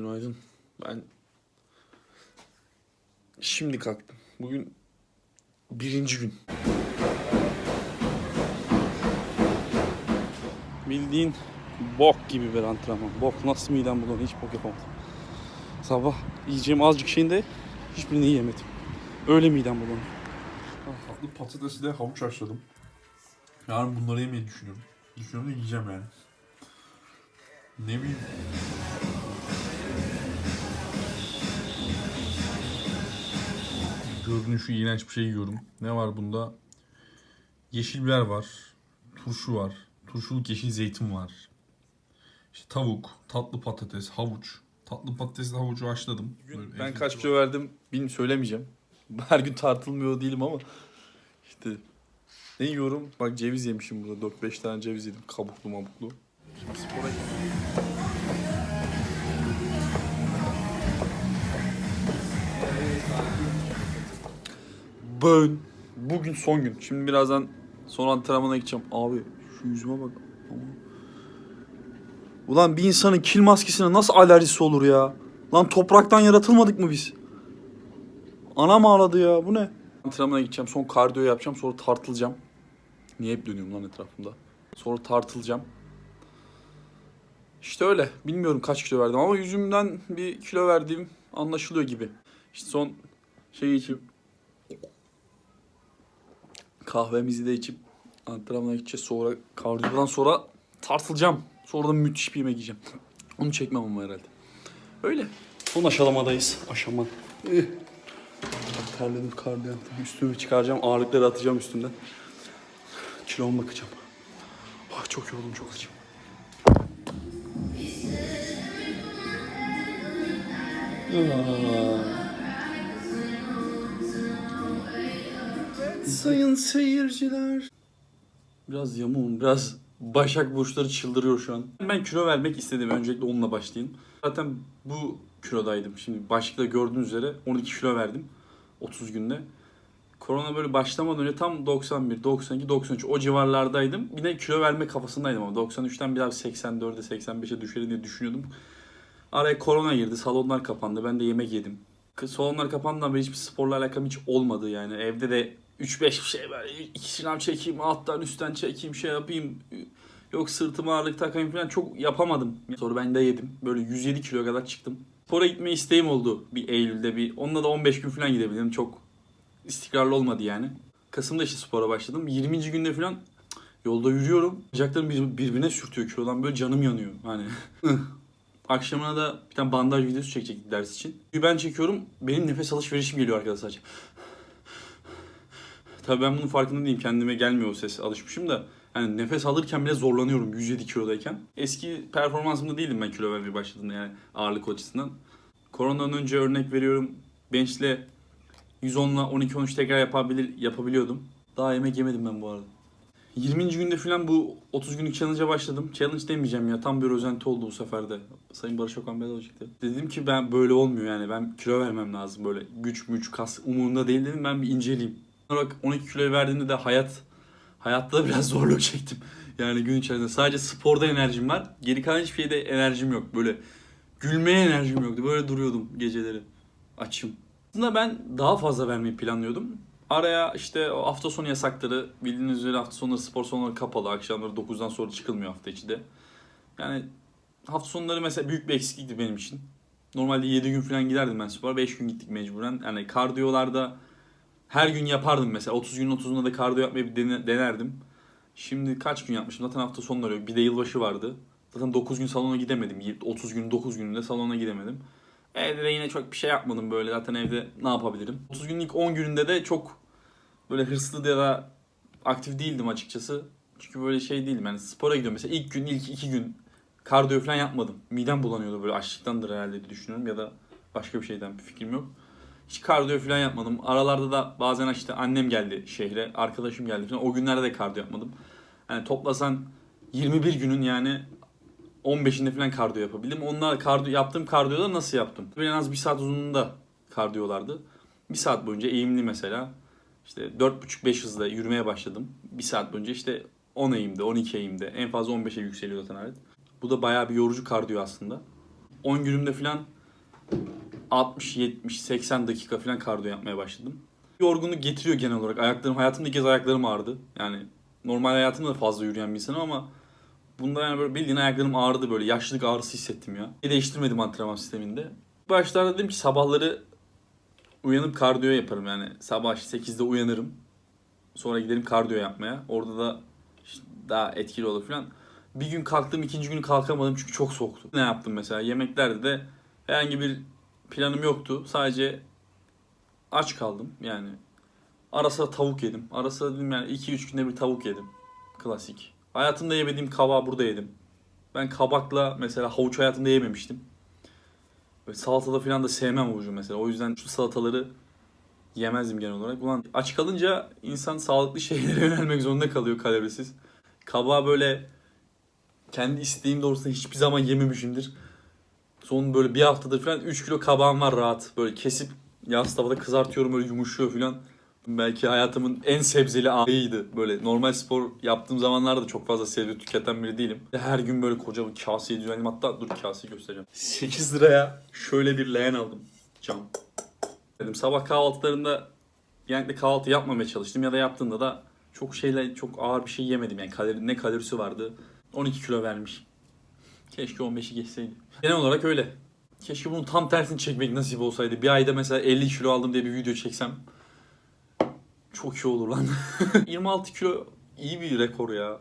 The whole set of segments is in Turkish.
Günaydın. Ben şimdi kalktım. Bugün birinci gün. Bildiğin bok gibi bir antrenman. Bok nasıl midem bulanıyor hiç bok yapamadım. Sabah yiyeceğim azıcık şeyin de hiçbirini yiyemedim. Öyle midem bulanıyor. Tatlı patatesle havuç haşladım. Yarın bunları yemeyi düşünüyorum. Düşünüyorum da yiyeceğim yani. Ne bileyim. Görünüşü iğrenç bir şey yiyorum. Ne var bunda? Yeşil biber var. Turşu var. Turşuluk yeşil zeytin var. İşte tavuk, tatlı patates, havuç. Tatlı patatesle havucu haşladım. Böyle Ben kaç var. kilo verdim bilmiyorum söylemeyeceğim. Her gün tartılmıyor değilim ama işte ne yiyorum? Bak ceviz yemişim burada. 4-5 tane ceviz yedim. Kabuklu mabuklu. Şimdi spora gidiyorum. Ben bugün son gün. Şimdi birazdan son antrenmana gideceğim. Abi şu yüzüme bak. Ulan bir insanın kil maskesine nasıl alerjisi olur ya? Lan topraktan yaratılmadık mı biz? Anam ağladı ya bu ne? Antrenmana gideceğim son kardiyo yapacağım sonra tartılacağım. Niye hep dönüyorum lan etrafımda? Sonra tartılacağım. İşte öyle. Bilmiyorum kaç kilo verdim ama yüzümden bir kilo verdiğim anlaşılıyor gibi. İşte son şeyi içip kahvemizi de içip antrenmana gideceğiz. Sonra kardiyodan sonra tartılacağım. Sonra da müthiş bir yemek yiyeceğim. Onu çekmem ama herhalde. Öyle. Son aşamamadayız. Aşaman. Eh. Terledim kardiyo yaptım. Üstümü çıkaracağım. Ağırlıkları atacağım üstümden. Kiloma bakacağım. Ah, çok yoruldum çok açım. Sayın seyirciler. Biraz yamuğum, biraz başak burçları çıldırıyor şu an. Ben kilo vermek istedim. Öncelikle onunla başlayayım. Zaten bu kilodaydım. Şimdi başlıkta gördüğünüz üzere 12 kilo verdim 30 günde. Korona böyle başlamadan önce tam 91, 92, 93 o civarlardaydım. De kilo verme kafasındaydım ama 93'ten bir daha 84'e 85'e düşerim diye düşünüyordum. Araya korona girdi, salonlar kapandı. Ben de yemek yedim. Salonlar kapandığından beri hiçbir sporla alakam hiç olmadı yani. Evde de 3-5 bir şey böyle iki sınav çekeyim, alttan üstten çekeyim, şey yapayım. Yok sırtıma ağırlık takayım falan çok yapamadım. Sonra ben de yedim. Böyle 107 kilo kadar çıktım. Spora gitme isteğim oldu bir Eylül'de bir. Onunla da 15 gün falan gidebildim. Çok istikrarlı olmadı yani. Kasım'da işte spora başladım. 20. günde falan yolda yürüyorum. Bacaklarım bir- birbirine sürtüyor kilodan. Böyle canım yanıyor. Hani Akşamına da bir tane bandaj videosu çekecektik ders için. Ben çekiyorum. Benim nefes alışverişim geliyor arkada sadece. Tabii ben bunun farkında değilim. Kendime gelmiyor o ses. Alışmışım da. Yani nefes alırken bile zorlanıyorum 107 kilodayken. Eski performansımda değildim ben kilo vermeye başladığımda yani ağırlık açısından. Koronadan önce örnek veriyorum. Bench'le 110'la 12-13 tekrar yapabilir, yapabiliyordum. Daha yemek yemedim ben bu arada. 20. günde falan bu 30 günlük challenge'a başladım. Challenge demeyeceğim ya. Tam bir özenti oldu bu sefer de. Sayın Barış Okan Bey çıktı. Dedim ki ben böyle olmuyor yani. Ben kilo vermem lazım böyle. Güç müç kas umurumda değil dedim. Ben bir inceleyeyim. Sonra 12 kiloyu verdiğimde de hayat hayatta biraz zorluk çektim. Yani gün içerisinde sadece sporda enerjim var. Geri kalan hiçbir şeyde enerjim yok. Böyle gülmeye enerjim yoktu. Böyle duruyordum geceleri. Açım. Aslında ben daha fazla vermeyi planlıyordum. Araya işte o hafta sonu yasakları bildiğiniz üzere hafta sonları spor salonları kapalı. Akşamları 9'dan sonra çıkılmıyor hafta içi de. Yani hafta sonları mesela büyük bir eksiklikti benim için. Normalde 7 gün falan giderdim ben spora. 5 gün gittik mecburen. Yani kardiyolarda her gün yapardım mesela. 30 günün 30'unda da kardiyo yapmayı bir dene- denerdim. Şimdi kaç gün yapmışım? Zaten hafta sonları. Bir de yılbaşı vardı. Zaten 9 gün salona gidemedim. 30 gün 9 gününde salona gidemedim. Evde de yine çok bir şey yapmadım böyle. Zaten evde ne yapabilirim? 30 günün ilk 10 gününde de çok böyle hırslı ya da aktif değildim açıkçası. Çünkü böyle şey değilim. Yani spora gidiyorum. Mesela ilk gün, ilk iki gün kardiyo falan yapmadım. Midem bulanıyordu böyle açlıktandır herhalde diye düşünüyorum. Ya da başka bir şeyden bir fikrim yok. Hiç kardiyo falan yapmadım. Aralarda da bazen işte annem geldi şehre, arkadaşım geldi falan. O günlerde de kardiyo yapmadım. Yani toplasan 21 günün yani 15'inde falan kardiyo yapabildim. Onlar kardiyo yaptığım kardiyoda nasıl yaptım? Böyle en az bir saat uzunluğunda kardiyolardı. Bir saat boyunca eğimli mesela. İşte 4.5-5 hızla yürümeye başladım. Bir saat boyunca işte 10 eğimde, 12 eğimde. En fazla 15'e yükseliyor zaten alet. Bu da bayağı bir yorucu kardiyo aslında. 10 günümde falan 60, 70, 80 dakika falan kardiyo yapmaya başladım. Yorgunluk getiriyor genel olarak. Ayaklarım, hayatımda ilk kez ayaklarım ağrıdı. Yani normal hayatımda da fazla yürüyen bir insanım ama bunda yani böyle bildiğin ayaklarım ağrıdı böyle. Yaşlılık ağrısı hissettim ya. Değiştirmedim antrenman sisteminde. Başlarda dedim ki sabahları uyanıp kardiyo yaparım yani. Sabah 8'de uyanırım. Sonra giderim kardiyo yapmaya. Orada da işte daha etkili olur falan. Bir gün kalktım ikinci günü kalkamadım çünkü çok soğuktu. Ne yaptım mesela yemeklerde de herhangi bir planım yoktu. Sadece aç kaldım yani. Ara sıra tavuk yedim. Ara sıra dedim yani 2-3 günde bir tavuk yedim. Klasik. Hayatımda yemediğim kabağı burada yedim. Ben kabakla mesela havuç hayatımda yememiştim. Böyle salatada falan da sevmem havucu mesela. O yüzden şu salataları yemezdim genel olarak. Ulan aç kalınca insan sağlıklı şeylere yönelmek zorunda kalıyor kalorisiz. Kabağı böyle kendi isteğim doğrusunda hiçbir zaman yememişimdir. Son böyle bir haftadır falan 3 kilo kabağım var rahat. Böyle kesip yağsız tavada kızartıyorum böyle yumuşuyor falan. Belki hayatımın en sebzeli anıydı. Böyle normal spor yaptığım zamanlarda çok fazla sebze tüketen biri değilim. Her gün böyle koca bir kaseyi düzenledim. Hatta dur kaseyi göstereceğim. 8 liraya şöyle bir leğen aldım. Cam. Dedim sabah kahvaltılarında genellikle kahvaltı yapmamaya çalıştım ya da yaptığımda da çok şeyler çok ağır bir şey yemedim yani kalori, ne kalorisi vardı 12 kilo vermiş. Keşke 15'i geçseydi. Genel olarak öyle. Keşke bunun tam tersini çekmek nasip olsaydı. Bir ayda mesela 50 kilo aldım diye bir video çeksem. Çok iyi olur lan. 26 kilo iyi bir rekor ya.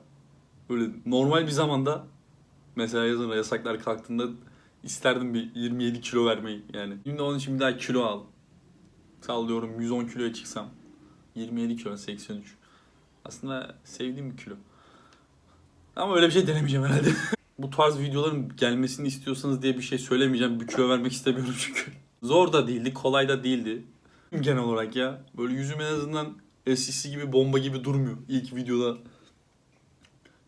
Böyle normal bir zamanda mesela yazın yasaklar kalktığında isterdim bir 27 kilo vermeyi yani. Şimdi onun için bir daha kilo al. Sallıyorum 110 kiloya çıksam. 27 kilo 83. Aslında sevdiğim bir kilo. Ama öyle bir şey denemeyeceğim herhalde. Bu tarz videoların gelmesini istiyorsanız diye bir şey söylemeyeceğim. Bir vermek istemiyorum çünkü. Zor da değildi, kolay da değildi. Genel olarak ya. Böyle yüzüm en azından eskisi gibi bomba gibi durmuyor. İlk videoda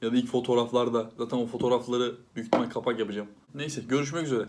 ya da ilk fotoğraflarda. Zaten o fotoğrafları büyük ihtimal kapak yapacağım. Neyse görüşmek üzere.